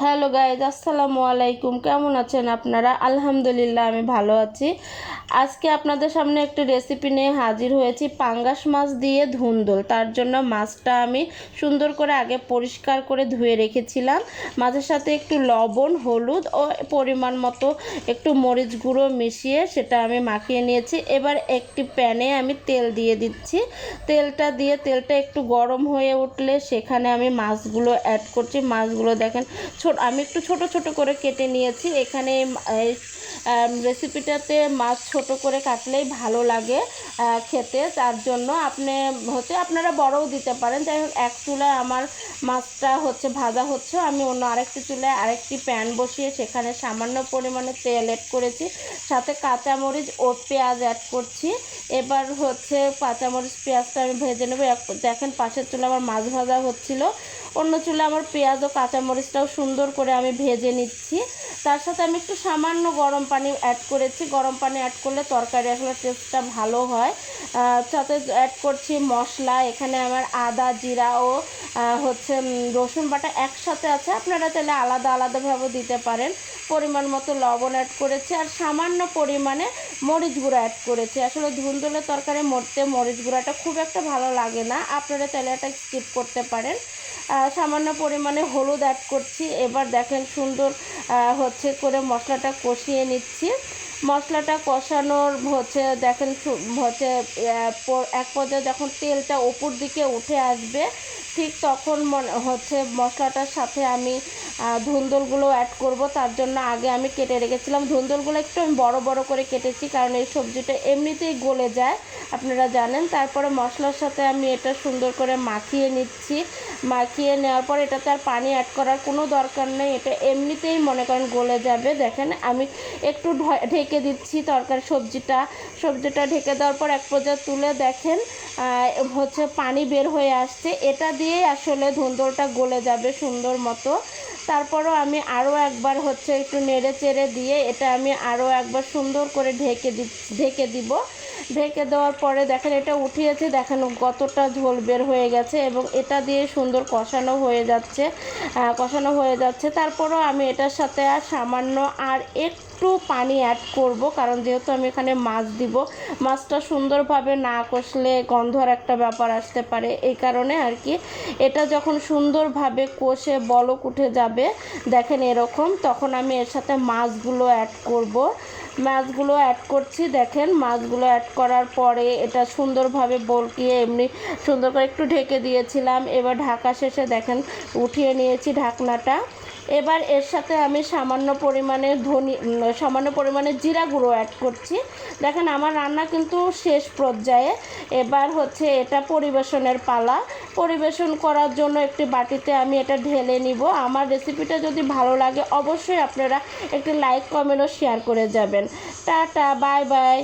Hello guys আসসালামু আলাইকুম। কেমন আছেন আপনারা? আলহামদুলিল্লাহ আমি ভালো আছি। আজকে আপনাদের সামনে একটি রেসিপি নিয়ে হাজির হয়েছি। পাঙ্গাস মাছ দিয়ে ধুন্দল তার জন্য মাছটা আমি সুন্দর করে আগে পরিষ্কার করে ধুয়ে রেখেছিলাম। মাছের সাথে একটু লবণ, হলুদ ও পরিমাণ মতো একটু মরিচ গুঁড়ো মিশিয়ে সেটা আমি মাখিয়ে নিয়েছি। এবার একটি প্যানে আমি তেল দিয়ে দিচ্ছি। তেলটা দিয়ে তেলটা একটু গরম হয়ে উঠলে সেখানে আমি মাছগুলো অ্যাড করছি। মাছগুলো দেখেন ছোট আমি একটু ছোট ছোট করে কেটে নিয়েছি। এখানে রেসিপিটাতে মাছ ছোট করে কাটলেই ভালো লাগে খেতে। তার জন্য আপনি হচ্ছে আপনারা বড়ও দিতে পারেন। যাই হোক, এক চুলায় আমার মাছটা হচ্ছে ভাজা হচ্ছে। আমি অন্য আরেকটি চুলায় আরেকটি প্যান বসিয়ে সেখানে সামান্য পরিমাণে তেল অ্যাড করেছি। সাথে কাঁচামরিচ ও পেঁয়াজ অ্যাড করছি। এবার হচ্ছে কাঁচামরিচ, পেঁয়াজটা আমি ভেজে নেব। দেখেন পাশের চুলা আমার মাছ ভাজা হচ্ছিল। অন্য চুলে আমার পেঁয়াজ ও কাঁচামরিচটাও সুন্দর করে আমি ভেজে নিচ্ছি। তার সাথে আমি একটু সামান্য গরম পানি অ্যাড করেছি। গরম পানি অ্যাড করলে তরকারি আসলে টেস্টটা ভালো হয়। সাথে অ্যাড করছি মশলা, এখানে আমার আদা, জিরা ও হচ্ছে রসুন বাটা একসাথে আছে। আপনারা তাহলে আলাদা আলাদাভাবে দিতে পারেন। পরিমাণ মতো লবণ অ্যাড করেছি আর সামান্য পরিমাণে মরিচ গুঁড়ো অ্যাড করেছি। আসলে ধুন্দুলের তরকারি মরতে মরিচ গুঁড়াটা খুব একটা ভালো লাগে না। আপনারা তাহলে এটা স্কিপ করতে পারেন। সামান্য পরিমাণে হলুদ অ্যাড করছি। এবার দেখেন সুন্দর হচ্ছে করে মশলাটা কষিয়ে নিচ্ছি। মশলাটা কষানোর হচ্ছে, দেখেন হচ্ছে এক পর্যায়ে যখন তেলটা ওপর দিকে উঠে আসবে ঠিক তখন মনে হচ্ছে মশলাটার সাথে আমি ধুন্দুলগুলো অ্যাড করব। তার জন্য আগে আমি কেটে রেখেছিলাম। ধুন্দুলগুলো একটু আমি বড় বড় করে কেটেছি, কারণ এই সবজিটা এমনিতেই গলে যায়, আপনারা জানেন। তারপরে মশলার সাথে আমি এটা সুন্দর করে মাখিয়ে নিচ্ছি। মাখিয়ে নেওয়ার পর এটাতে আর পানি অ্যাড করার কোনো দরকার নেই। এটা এমনিতেই মনে করেন গলে যাবে। দেখেন, আমি একটু ঢেকে দিচ্ছি তরকারি সবজিটা। সবজিটা ঢেকে দেওয়ার পর এক পর্যায়ে তুলে দেখেন হচ্ছে পানি বের হয়ে আসছে। এটা দিয়েই আসলে ধুন্দরটা গলে যাবে সুন্দর মতো। তারপরও আমি আরও একবার হচ্ছে একটু নেড়ে চেড়ে দিয়ে এটা আমি আরও একবার সুন্দর করে ঢেকে দি, ঢেকে দিব। ঢেকে দেওয়ার পরে দেখেন এটা উঠিয়েছে, দেখেন কতটা ঝোল বের হয়ে গেছে এবং এটা দিয়ে সুন্দর কষানো হয়ে যাচ্ছে কষানো হয়ে যাচ্ছে। তারপরও আমি এটার সাথে আর সামান্য আর একটু পানি অ্যাড করব, কারণ যেহেতু আমি এখানে মাছ দিব, মাছটা সুন্দরভাবে না কষলে গন্ধর একটা ব্যাপার আসতে পারে। এই কারণে আর কি, এটা যখন সুন্দরভাবে কষে বলক উঠে যাবে, দেখেন এরকম, তখন আমি এর সাথে মাছগুলো অ্যাড করব। মাছগুলো অ্যাড করছি, দেখেন মাছগুলো অ্যাড করার পরে এটা সুন্দরভাবে বলকিয়ে এমনি সুন্দর করে একটু ঢেকে দিয়েছিলাম। এবার ঢাকা শেষে দেখেন, উঠিয়ে নিয়েছি ঢাকনাটা। এবার এর সাথে আমি সামান্য পরিমাণে ধনি সামান্য পরিমাণে জিরা গুঁড়ো অ্যাড করছি। দেখেন আমার রান্না কিন্তু শেষ পর্যায়ে। এবার হচ্ছে এটা পরিবেশনের পালা। পরিবেশন করার জন্য একটি বাটিতে আমি এটা ঢেলে নিব। আমার রেসিপিটা যদি ভালো লাগে অবশ্যই আপনারা একটি লাইক কমেন্ট ও শেয়ার করে যাবেন। Tata bye bye